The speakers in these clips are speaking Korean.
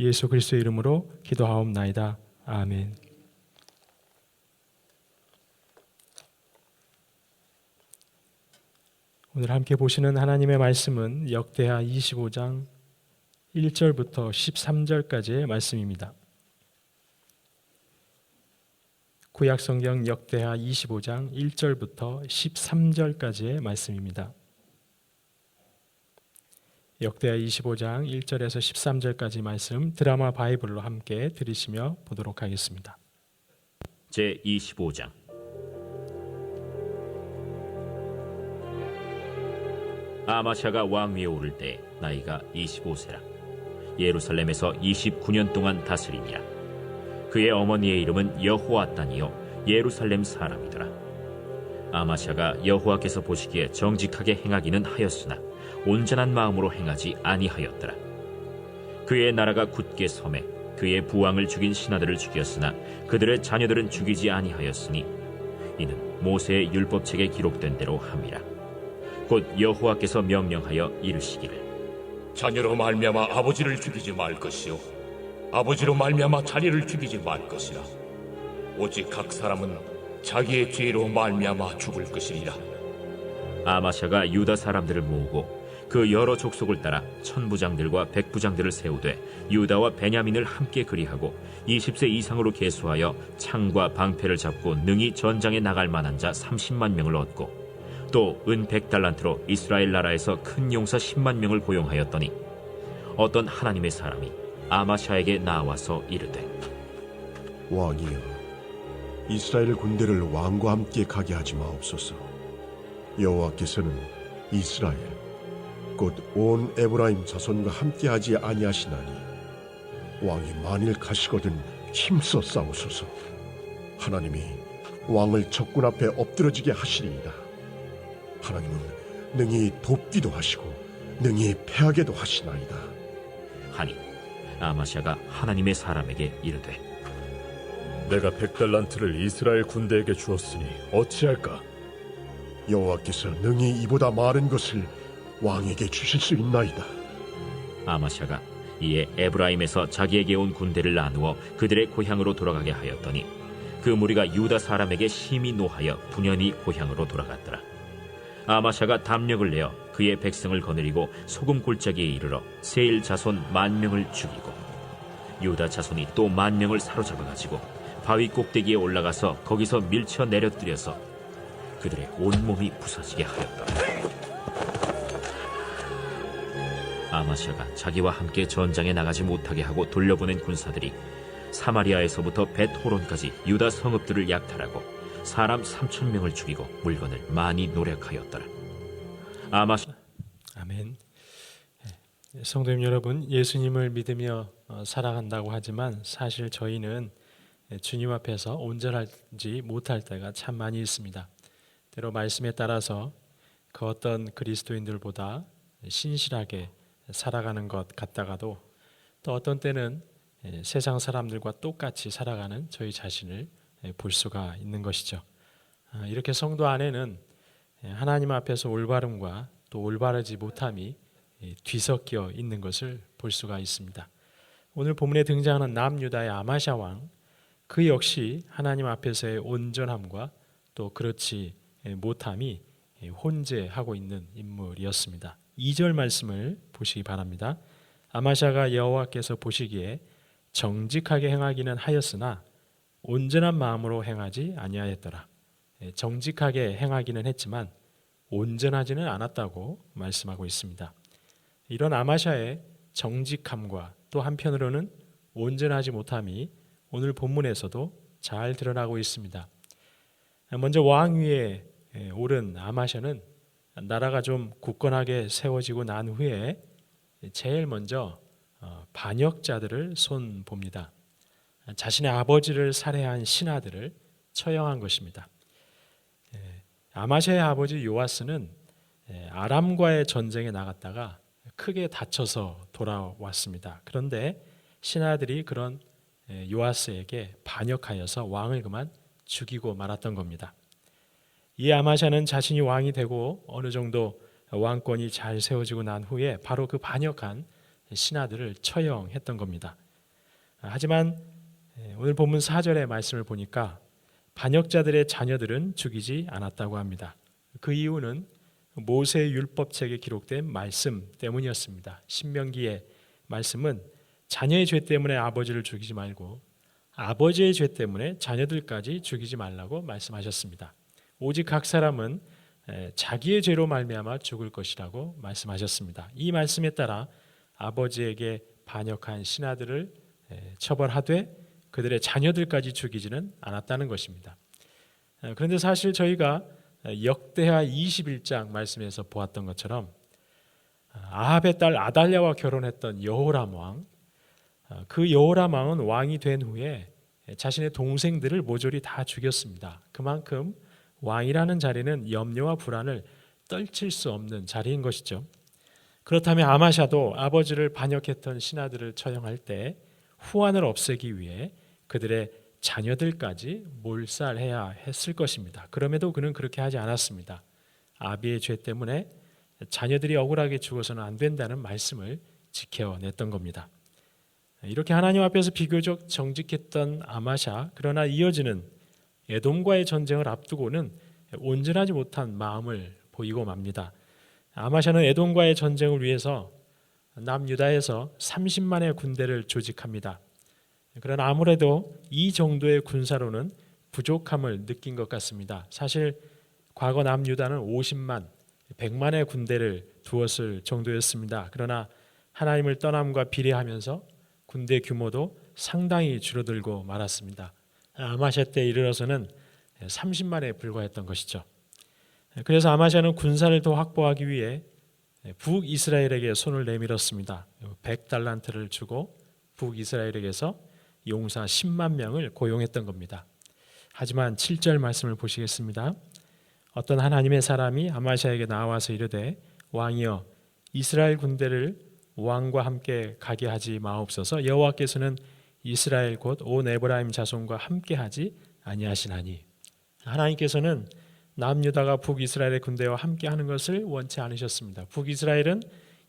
예수 그리스도의 이름으로 기도하옵나이다. 아멘. 오늘 함께 보시는 하나님의 말씀은 역대하 25장 1절부터 13절까지의 말씀입니다. 구약 성경 역대하 25장 1절부터 13절까지의 말씀입니다. 역대하 25장 1절에서 13절까지 말씀 드라마 바이블로 함께 들으시며 보도록 하겠습니다. 제 25장. 아마샤가 왕위에 오를 때 나이가 25세라. 예루살렘에서 29년 동안 다스리니라. 그의 어머니의 이름은 여호아단이요 예루살렘 사람이더라. 아마샤가 여호와께서 보시기에 정직하게 행하기는 하였으나 온전한 마음으로 행하지 아니하였더라. 그의 나라가 굳게 섬에 그의 부왕을 죽인 신하들을 죽였으나 그들의 자녀들은 죽이지 아니하였으니 이는 모세의 율법책에 기록된 대로 함이라. 곧 여호와께서 명령하여 이르시기를. 자녀로 말미암아 아버지를 죽이지 말 것이요. 아버지로 말미암아 자리를 죽이지 말 것이라. 오직 각 사람은 자기의 죄로 말미암아 죽을 것이리라. 아마샤가 유다 사람들을 모으고 그 여러 족속을 따라 천부장들과 백부장들을 세우되 유다와 베냐민을 함께 그리하고 20세 이상으로 계수하여 창과 방패를 잡고 능히 전장에 나갈 만한 자 30만 명을 얻고 또은 100달란트로 이스라엘 나라에서 큰 용사 10만 명을 고용하였더니 어떤 하나님의 사람이 아마샤에게 나와서 이르되 왕이여, 이스라엘 군대를 왕과 함께 가게 하지 마옵소서. 여호와께서는 이스라엘 곧 온 에브라임 자손과 함께하지 아니하시나니 왕이 만일 가시거든 힘써 싸우소서. 하나님이 왕을 적군 앞에 엎드러지게 하시리이다. 하나님은 능히 돕기도 하시고 능히 패하게도 하시나이다. 하니 아마샤가 하나님의 사람에게 이르되 내가 백달란트를 이스라엘 군대에게 주었으니 어찌할까? 여호와께서 능히 이보다 많은 것을 왕에게 주실 수 있나이다. 아마샤가 이에 에브라임에서 자기에게 온 군대를 나누어 그들의 고향으로 돌아가게 하였더니 그 무리가 유다 사람에게 심히 노하여 분연히 고향으로 돌아갔더라. 아마샤가 담력을 내어 그의 백성을 거느리고 소금 골짜기에 이르러 세일 자손 만 명을 죽이고 유다 자손이 또 만 명을 사로잡아 가지고 바위 꼭대기에 올라가서 거기서 밀쳐 내려뜨려서 그들의 온몸이 부서지게 하였더라. 아마샤가 자기와 함께 전장에 나가지 못하게 하고 돌려보낸 군사들이 사마리아에서부터 벳호론까지 유다 성읍들을 약탈하고 사람 3천 명을 죽이고 물건을 많이 노력하였더라. 아마샤 아멘. 예, 성도님 여러분, 예수님을 믿으며 어, 살아간다고 하지만 사실 저희는 예, 주님 앞에서 온전하지 못할 때가 참 많이 있습니다. 때로 말씀에 따라서 그 어떤 그리스도인들보다 신실하게 살아가는 것 같다가도 또 어떤 때는 예, 세상 사람들과 똑같이 살아가는 저희 자신을 예, 볼 수가 있는 것이죠. 아, 이렇게 성도 안에는 예, 하나님 앞에서 올바름과 또 올바르지 못함이 예, 뒤섞여 있는 것을 볼 수가 있습니다. 오늘 본문에 등장하는 남유다의 아마샤 왕, 그 역시 하나님 앞에서의 온전함과 또 그렇지 예, 못함이 예, 혼재하고 있는 인물이었습니다. 2절 말씀을 보시기 바랍니다. 아마샤가 여호와께서 보시기에 정직하게 행하기는 하였으나 온전한 마음으로 행하지 아니하였더라. 예, 정직하게 행하기는 했지만 온전하지는 않았다고 말씀하고 있습니다. 이런 아마샤의 정직함과 또 한편으로는 온전하지 못함이 오늘 본문에서도 잘 드러나고 있습니다. 먼저 왕 위에 예, 오른 아마샤는 나라가 좀 굳건하게 세워지고 난 후에 제일 먼저 어, 반역자들을 손 봅니다. 자신의 아버지를 살해한 신하들을 처형한 것입니다. 예, 아마샤의 아버지 요아스는 예, 아람과의 전쟁에 나갔다가 크게 다쳐서 돌아왔습니다. 그런데 신하들이 그런 예, 요아스에게 반역하여서 왕을 그만 죽이고 말았던 겁니다. 이 아마샤는 자신이 왕이 되고 어느 정도 왕권이 잘 세워지고 난 후에 바로 그 반역한 신하들을 처형했던 겁니다. 하지만 예, 오늘 본문 4절의 말씀을 보니까 반역자들의 자녀들은 죽이지 않았다고 합니다. 그 이유는 모세 율법책에 기록된 말씀 때문이었습니다. 신명기의 말씀은 자녀의 죄 때문에 아버지를 죽이지 말고 아버지의 죄 때문에 자녀들까지 죽이지 말라고 말씀하셨습니다. 오직 각 사람은 에, 자기의 죄로 말미암아 죽을 것이라고 말씀하셨습니다. 이 말씀에 따라 아버지에게 반역한 신하들을 에, 처벌하되 그들의 자녀들까지 죽이지는 않았다는 것입니다. 에, 그런데 사실 저희가 역대하 21장 말씀에서 보았던 것처럼 아합의 딸 아달랴와 결혼했던 여호람 왕, 어, 그 여호람 왕은 왕이 된 후에 자신의 동생들을 모조리 다 죽였습니다. 그만큼 왕이라는 자리는 염려와 불안을 떨칠 수 없는 자리인 것이죠. 그렇다면 아마샤도 아버지를 반역했던 신하들을 처형할 때 후환을 없애기 위해 그들의 자녀들까지 몰살해야 했을 것입니다. 그럼에도 그는 그렇게 하지 않았습니다. 아비의 죄 때문에 자녀들이 억울하게 죽어서는 안 된다는 말씀을 지켜냈던 겁니다. 이렇게 하나님 앞에서 비교적 정직했던 아마샤 그러나 이어지는 에돔과의 전쟁을 앞두고는 온전하지 못한 마음을 보이고 맙니다. 아마샤는 에돔과의 전쟁을 위해서 남유다에서 30만의 군대를 조직합니다. 그러나 아무래도 이 정도의 군사로는 부족함을 느낀 것 같습니다. 사실 과거 남유다는 50만, 100만의 군대를 두었을 정도였습니다. 그러나 하나님을 떠남과 비례하면서 군대 규모도 상당히 줄어들고 말았습니다. 아마샤 때 이르러서는 30만에 불과했던 것이죠. 그래서 아마샤는 군사를 더 확보하기 위해 북이스라엘에게 손을 내밀었습니다. 100달란트를 주고 북이스라엘에게서 용사 10만 명을 고용했던 겁니다. 하지만 7절 말씀을 보시겠습니다. 어떤 하나님의 사람이 아마샤에게 나와서 이르되 왕이여 이스라엘 군대를 왕과 함께 가게 하지 마옵소서 여호와께서는 이스라엘 곧 온 에브라임 자손과 함께 하지 아니하시나니 하나님께서는 남유다가 북이스라엘의 군대와 함께 하는 것을 원치 않으셨습니다. 북이스라엘은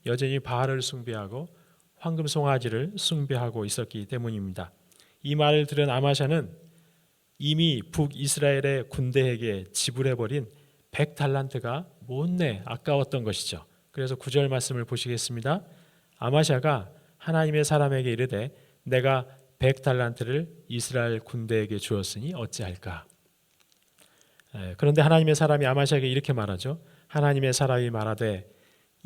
여전히 바알을 숭배하고 황금 송아지를 숭배하고 있었기 때문입니다. 이 말을 들은 아마샤는 이미 북이스라엘의 군대에게 지불해 버린 100달란트가 못내 아까웠던 것이죠. 그래서 구절 말씀을 보시겠습니다. 아마샤가 하나님의 사람에게 이르되 내가 100달란트를 이스라엘 군대에게 주었으니 어찌할까? 에, 그런데 하나님의 사람이 아마샤에게 이렇게 말하죠. 하나님의 사람이 말하되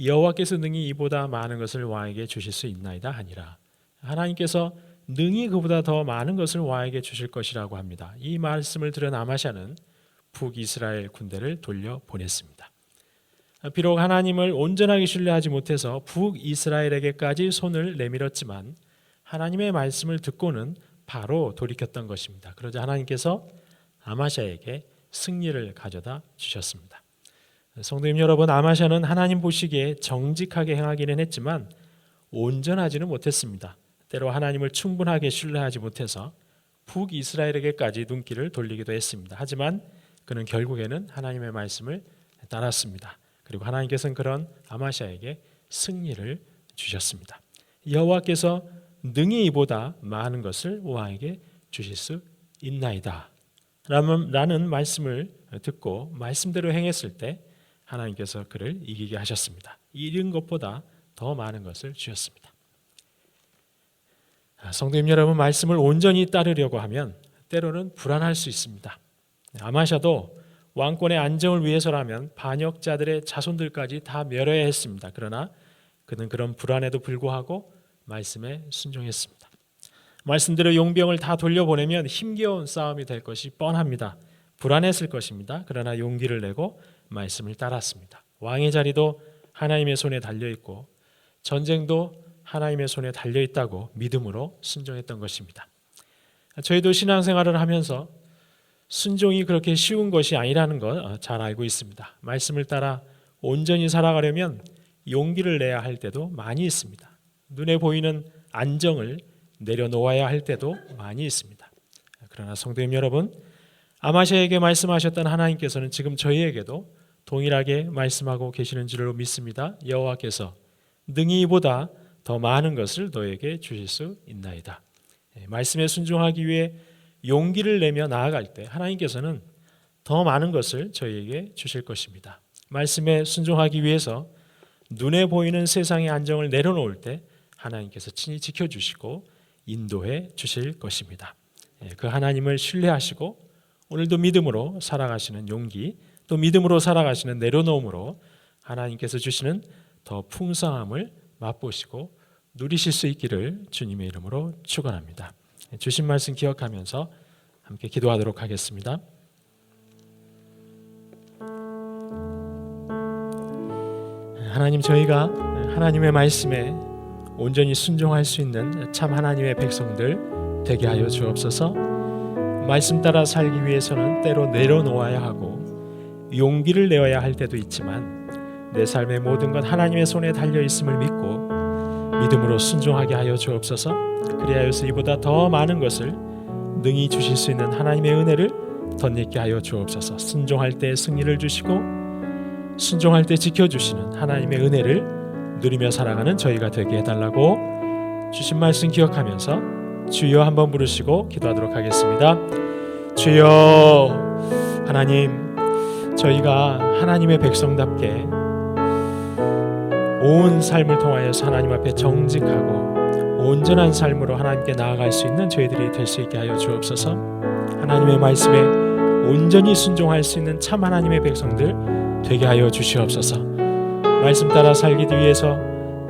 여호와께서 능히 이보다 많은 것을 왕에게 주실 수 있나이다 하니라. 하나님께서 능히 그보다 더 많은 것을 왕에게 주실 것이라고 합니다. 이 말씀을 들은 아마샤는 북이스라엘 군대를 돌려 보냈습니다. 비록 하나님을 온전하게 신뢰하지 못해서 북이스라엘에게까지 손을 내밀었지만 하나님의 말씀을 듣고는 바로 돌이켰던 것입니다. 그러자 하나님께서 아마샤에게 승리를 가져다 주셨습니다. 성도님 여러분, 아마샤는 하나님 보시기에 정직하게 행하기는 했지만 온전하지는 못했습니다. 때로 하나님을 충분하게 신뢰하지 못해서 북이스라엘에게까지 눈길을 돌리기도 했습니다. 하지만 그는 결국에는 하나님의 말씀을 따랐습니다. 그리고 하나님께서는 그런 아마샤에게 승리를 주셨습니다. 여호와께서 능히 이보다 많은 것을 왕에게 주실 수 있나이다. 라는 말씀을 듣고 말씀대로 행했을 때 하나님께서 그를 이기게 하셨습니다. 이른 것보다 더 많은 것을 주셨습니다. 아, 성도님 여러분 말씀을 온전히 따르려고 하면 때로는 불안할 수 있습니다. 아마샤도 왕권의 안정을 위해서라면 반역자들의 자손들까지 다 멸해야 했습니다. 그러나 그는 그런 불안에도 불구하고 말씀에 순종했습니다. 말씀대로 용병을 다 돌려보내면 힘겨운 싸움이 될 것이 뻔합니다. 불안했을 것입니다. 그러나 용기를 내고 말씀을 따랐습니다. 왕의 자리도 하나님의 손에 달려 있고 전쟁도 하나님의 손에 달려 있다고 믿음으로 순종했던 것입니다. 저희도 신앙생활을 하면서 순종이 그렇게 쉬운 것이 아니라는 것 잘 알고 있습니다. 말씀을 따라 온전히 살아가려면 용기를 내야 할 때도 많이 있습니다. 눈에 보이는 안정을 내려놓아야 할 때도 많이 있습니다. 그러나 성도님 여러분, 아마샤에게 말씀하셨던 하나님께서는 지금 저희에게도 동일하게 말씀하고 계시는 줄로 믿습니다. 여호와께서 능히 이보다 더 많은 것을 너에게 주실 수 있나이다. 예, 말씀에 순종하기 위해 용기를 내며 나아갈 때 하나님께서는 더 많은 것을 저희에게 주실 것입니다. 말씀에 순종하기 위해서 눈에 보이는 세상의 안정을 내려놓을 때 하나님께서 친히 지켜주시고 인도해 주실 것입니다. 예, 그 하나님을 신뢰하시고 오늘도 믿음으로 살아가시는 용기 또 믿음으로 살아가시는 내려놓음으로 하나님께서 주시는 더 풍성함을 맛보시고 누리실 수 있기를 주님의 이름으로 축원합니다. 예, 주신 말씀 기억하면서 함께 기도하도록 하겠습니다. 하나님 저희가 하나님의 말씀에 온전히 순종할 수 있는 참 하나님의 백성들 되게 하여 주옵소서. 말씀 따라 살기 위해서는 때로 내려놓아야 하고 용기를 내어야 할 때도 있지만 내 삶의 모든 것 하나님의 손에 달려 있음을 믿고 믿음으로 순종하게 하여 주옵소서. 그리하여서 이보다 더 많은 것을 능히 주실 수 있는 하나님의 은혜를 덧입게 하여 주옵소서. 순종할 때 승리를 주시고 순종할 때 지켜 주시는 하나님의 은혜를 누리며 살아가는 저희가 되게 해달라고 주신 말씀 기억하면서 주여 한번 부르시고 기도하도록 하겠습니다. 주여 하나님 저희가 하나님의 백성답게 온 삶을 통하여서 하나님 앞에 정직하고 온전한 삶으로 하나님께 나아갈 수 있는 저희들이 될 수 있게 하여 주옵소서. 하나님의 말씀에 온전히 순종할 수 있는 참 하나님의 백성들 되게 하여 주시옵소서. 말씀 따라 살기 위해서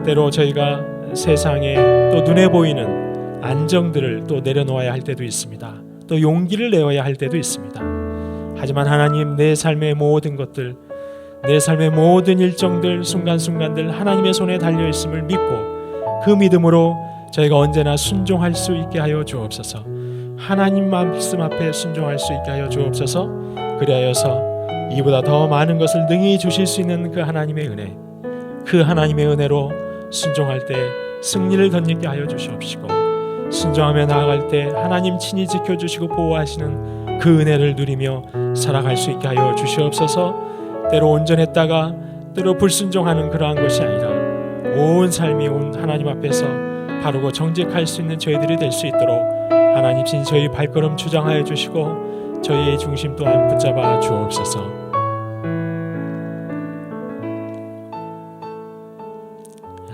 때로 저희가 세상에 또 눈에 보이는 안정들을 또 내려놓아야 할 때도 있습니다. 또 용기를 내어야 할 때도 있습니다. 하지만 하나님 내 삶의 모든 것들 내 삶의 모든 일정들 순간순간들 하나님의 손에 달려 있음을 믿고 그 믿음으로 저희가 언제나 순종할 수 있게 하여 주옵소서. 하나님 말씀 앞에 순종할 수 있게 하여 주옵소서. 그리하여서 이보다 더 많은 것을 능히 주실 수 있는 그 하나님의 은혜, 그 하나님의 은혜로 순종할 때 승리를 덧입게 하여 주시옵시고 순종하며 나아갈 때 하나님 친히 지켜주시고 보호하시는 그 은혜를 누리며 살아갈 수 있게 하여 주시옵소서. 때로 온전했다가 때로 불순종하는 그러한 것이 아니라 온 삶이 온 하나님 앞에서 바르고 정직할 수 있는 저희들이 될 수 있도록 하나님 신 저희 발걸음 주장하여 주시고 저희의 중심 또한 붙잡아 주옵소서.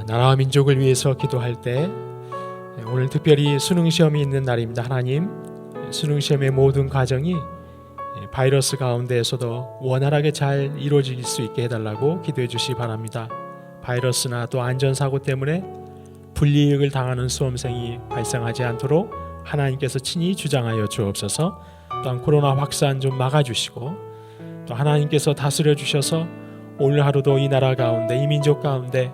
나라와 민족을 위해서 기도할 때 오늘 특별히 수능 시험이 있는 날입니다. 하나님 수능 시험의 모든 과정이 바이러스 가운데에서도 원활하게 잘 이루어질 수 있게 해달라고 기도해 주시 바랍니다. 바이러스나 또 안전사고 때문에 불이익을 당하는 수험생이 발생하지 않도록 하나님께서 친히 주장하여 주옵소서. 또한 코로나 확산 좀 막아주시고 또 하나님께서 다스려 주셔서 오늘 하루도 이 나라 가운데 이 민족 가운데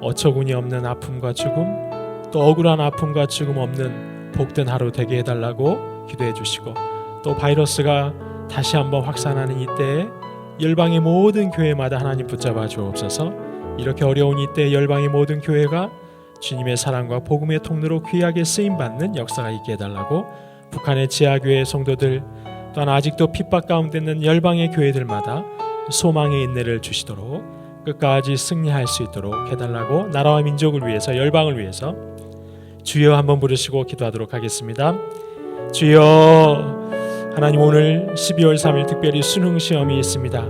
어처구니 없는 아픔과 죽음 또 억울한 아픔과 죽음 없는 복된 하루 되게 해달라고 기도해 주시고 또 바이러스가 다시 한번 확산하는 이때에 열방의 모든 교회마다 하나님 붙잡아 주옵소서. 이렇게 어려운 이때 열방의 모든 교회가 주님의 사랑과 복음의 통로로 귀하게 쓰임 받는 역사가 있게 해달라고 북한의 지하교회 성도들 또한 아직도 핍박 가운데 있는 열방의 교회들마다 소망의 인내를 주시도록 끝까지 승리할 수 있도록 해달라고 나라와 민족을 위해서 열방을 위해서 주여 한번 부르시고 기도하도록 하겠습니다. 주여 하나님 오늘 12월 3일 특별히 수능 시험이 있습니다.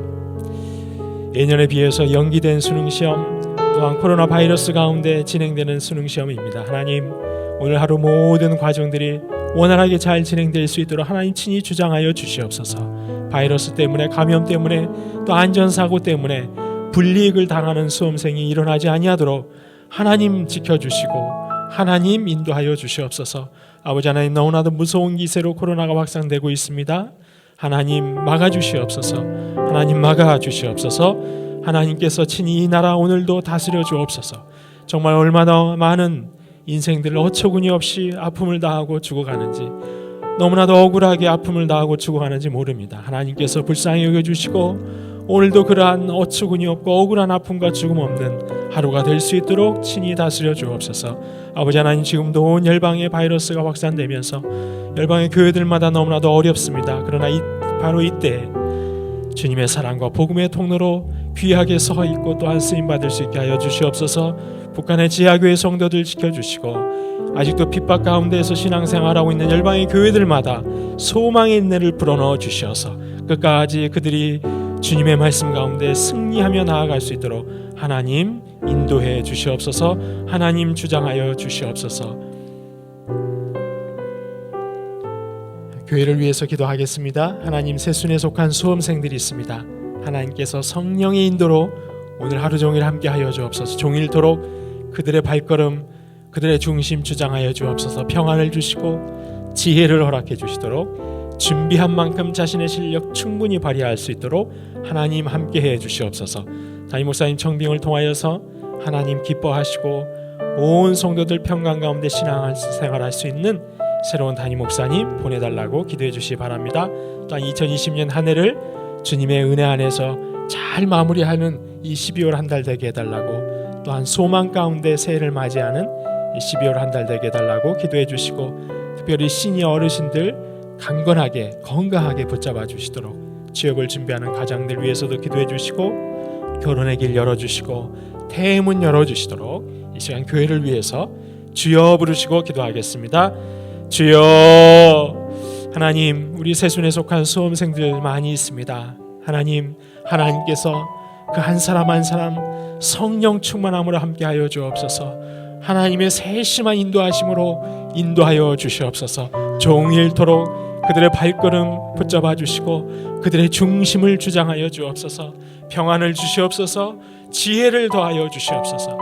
예년에 비해서 연기된 수능 시험 또한 코로나 바이러스 가운데 진행되는 수능 시험입니다. 하나님 오늘 하루 모든 과정들이 원활하게 잘 진행될 수 있도록 하나님 친히 주장하여 주시옵소서. 바이러스 때문에 감염 때문에 또 안전사고 때문에 불이익을 당하는 수험생이 일어나지 아니하도록 하나님 지켜주시고 하나님 인도하여 주시옵소서. 아버지 하나님 너무나도 무서운 기세로 코로나가 확산되고 있습니다. 하나님 막아 주시옵소서. 하나님 막아 주시옵소서. 하나님께서 친히 이 나라 오늘도 다스려 주옵소서. 정말 얼마나 많은 인생들 어처구니 없이 아픔을 당하고 죽어가는지 너무나도 억울하게 아픔을 당하고 죽어가는지 모릅니다. 하나님께서 불쌍히 여겨주시고 오늘도 그러한 어처구니 없고 억울한 아픔과 죽음 없는 하루가 될 수 있도록 친히 다스려 주옵소서. 아버지 하나님 지금도 온 열방의 바이러스가 확산되면서 열방의 교회들마다 너무나도 어렵습니다. 그러나 이, 바로 이때 주님의 사랑과 복음의 통로로 귀하게 서 있고 또한 쓰임 받을 수 있게 하여 주시옵소서. 북한의 지하교회 성도들 지켜 주시고 아직도 핍박 가운데에서 신앙생활하고 있는 열방의 교회들마다 소망의 인내를 불어넣어 주셔서 끝까지 그들이 주님의 말씀 가운데 승리하며 나아갈 수 있도록 하나님 인도해 주시옵소서. 하나님 주장하여 주시옵소서. 교회를 위해서 기도하겠습니다. 하나님 세순에 속한 수험생들이 있습니다. 하나님께서 성령의 인도로 오늘 하루 종일 함께 하여 주옵소서. 종일토록 그들의 발걸음, 그들의 중심 주장하여 주옵소서. 평안을 주시고 지혜를 허락해 주시도록 준비한 만큼 자신의 실력 충분히 발휘할 수 있도록 하나님 함께 해 주시옵소서. 담임 목사님 청빙을 통하여서 하나님 기뻐하시고 온 성도들 평강 가운데 신앙 생활할 수 있는 새로운 담임 목사님 보내달라고 기도해 주시기 바랍니다. 또한 2020년 한 해를 주님의 은혜 안에서 잘 마무리하는 이 12월 한 달 되게 해달라고 또한 소망 가운데 새해를 맞이하는 이 12월 한 달 되게 해달라고 기도해 주시고 특별히 시니어 어르신들 강건하게 건강하게 붙잡아 주시도록 취업을 준비하는 가장들 위해서도 기도해 주시고 결혼의 길 열어 주시고 태문 열어 주시도록 이 시간 교회를 위해서 주여 부르시고 기도하겠습니다. 주여 하나님 우리 세순에 속한 수험생들 많이 있습니다. 하나님 하나님께서 그 한 사람 한 사람 성령 충만함으로 함께하여 주옵소서. 하나님의 세심한 인도하심으로 인도하여 주시옵소서. 종일토록 그들의 발걸음 붙잡아 주시고 그들의 중심을 주장하여 주옵소서. 평안을 주시옵소서. 지혜를 더하여 주시옵소서.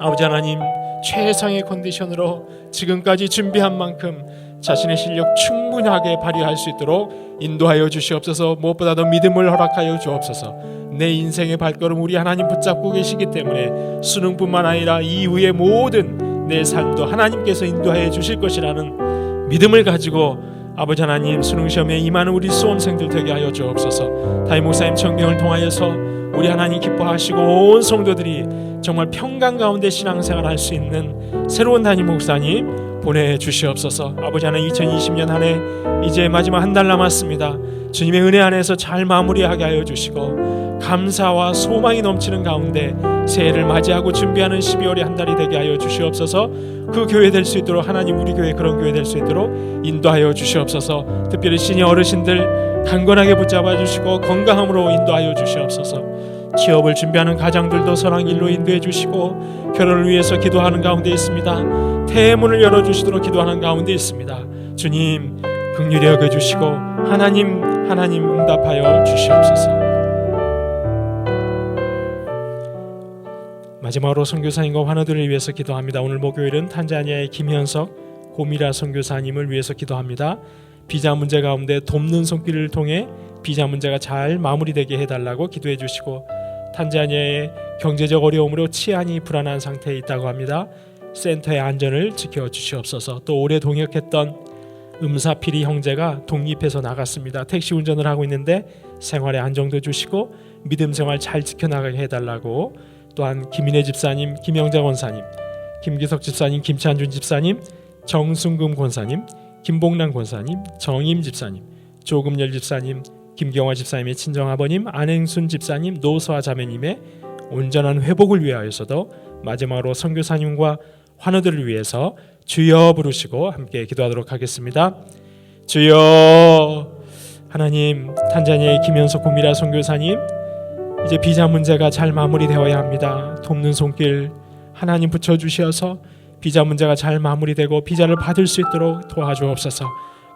아버지 하나님 최상의 컨디션으로 지금까지 준비한 만큼 자신의 실력 충분하게 발휘할 수 있도록 인도하여 주시옵소서. 무엇보다도 믿음을 허락하여 주옵소서. 내 인생의 발걸음 우리 하나님 붙잡고 계시기 때문에 수능뿐만 아니라 이후의 모든 내 삶도 하나님께서 인도하여 주실 것이라는 믿음을 가지고 아버지 하나님 수능 시험에 임하는 우리 수험생들 되게 하여 주옵소서 다임 목사님 청경을 통하여서 우리 하나님 기뻐하시고 온 성도들이 정말 평강 가운데 신앙생활 할 수 있는 새로운 담임 목사님 보내 주시옵소서. 아버지 하나님 2020년 한 해 이제 마지막 한 달 남았습니다. 주님의 은혜 안에서 잘 마무리하게 하여 주시고 감사와 소망이 넘치는 가운데 새해를 맞이하고 준비하는 12월의 한 달이 되게 하여 주시옵소서. 그 교회 될 수 있도록 하나님 우리 교회 그런 교회 될 수 있도록 인도하여 주시옵소서. 특별히 시니어 어르신들 강건하게 붙잡아 주시고 건강함으로 인도하여 주시옵소서. 취업을 준비하는 가장들도 선한 길로 인도해 주시고 결혼을 위해서 기도하는 가운데 있습니다. 태문을 열어 주시도록 기도하는 가운데 있습니다. 주님 긍휼히 여겨 주시고 하나님 하나님 응답하여 주시옵소서. 마지막으로 선교사님과 환우들을 위해서 기도합니다. 오늘 목요일은 탄자니아의 김현석 고미라 선교사님을 위해서 기도합니다. 비자 문제 가운데 돕는 손길을 통해 비자 문제가 잘 마무리되게 해달라고 기도해 주시고 탄자니아의 경제적 어려움으로 치안이 불안한 상태에 있다고 합니다. 센터의 안전을 지켜 주시옵소서. 또 오래 동역했던 음사피리 형제가 독립해서 나갔습니다. 택시 운전을 하고 있는데 생활의 안정도 주시고 믿음 생활 잘 지켜나가게 해달라고 또한 김인혜 집사님, 김영자 권사님, 김기석 집사님, 김찬준 집사님, 정순금 권사님, 김봉란 권사님, 정임 집사님, 조금열 집사님, 김경화 집사님의 친정아버님, 안행순 집사님, 노수아 자매님의 온전한 회복을 위하여서도 마지막으로 선교사님과 환우들을 위해서 주여 부르시고 함께 기도하도록 하겠습니다. 주여 하나님 탄자니아의 김현석 고미라 선교사님 이제 비자 문제가 잘 마무리되어야 합니다. 돕는 손길 하나님 붙여 주시어서 비자 문제가 잘 마무리되고 비자를 받을 수 있도록 도와주옵소서.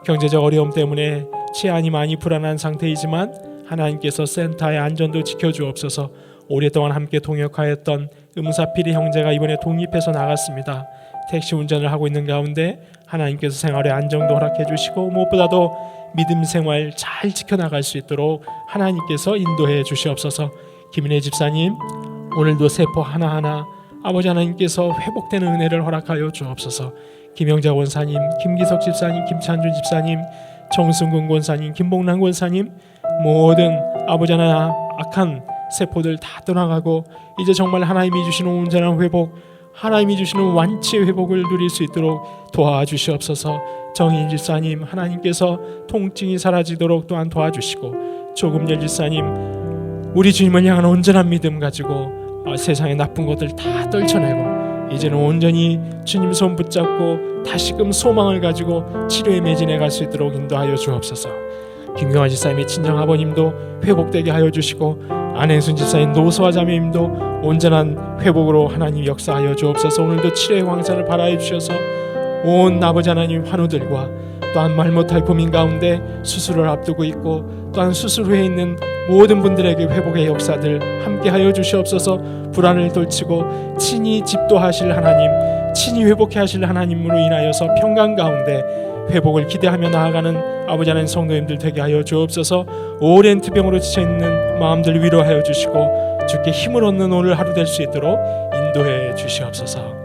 경제적 어려움 때문에 치안이 많이 불안한 상태이지만 하나님께서 센터의 안전도 지켜주옵소서. 오랫동안 함께 동역하였던 음사피리 형제가 이번에 독립해서 나갔습니다. 택시 운전을 하고 있는 가운데 하나님께서 생활의 안정도 허락해 주시고 무엇보다도 믿음 생활 잘 지켜나갈 수 있도록 하나님께서 인도해 주시옵소서. 김인혜 집사님 오늘도 세포 하나하나 아버지 하나님께서 회복되는 은혜를 허락하여 주옵소서. 김영자 원사님, 김기석 집사님, 김찬준 집사님, 정승근 권사님, 김봉란 권사님 모든 아버지 하나 악한 세포들 다 떠나가고 이제 정말 하나님이 주시는 온전한 회복, 하나님이 주시는 완치의 회복을 누릴 수 있도록 도와주시옵소서. 정인 집사님 하나님께서 통증이 사라지도록 또한 도와주시고 조금열 집사님 우리 주님을 향한 온전한 믿음 가지고 어, 세상의 나쁜 것들 다 떨쳐내고 이제는 온전히 주님 손 붙잡고 다시금 소망을 가지고 치료에 매진해 갈 수 있도록 인도하여 주옵소서. 김경환 집사님의 친정 아버님도 회복되게 하여 주시고 안혜순 집사님 노소와 자매님도 온전한 회복으로 하나님 역사하여 주옵소서. 오늘도 치료의 광사를 발하여 주셔서 온 아버지 하나님 환우들과 또한 말 못할 고민 가운데 수술을 앞두고 있고 또한 수술 후에 있는 모든 분들에게 회복의 역사들 함께하여 주시옵소서 불안을 돌치고 친히 집도하실 하나님 친히 회복해 하실 하나님으로 인하여서 평강 가운데 회복을 기대하며 나아가는 아버지 하나님 성도님들 되게 하여 주옵소서. 오랜 투병으로 지쳐있는 마음들 위로하여 주시고 주께 힘을 얻는 오늘 하루 될 수 있도록 인도해 주시옵소서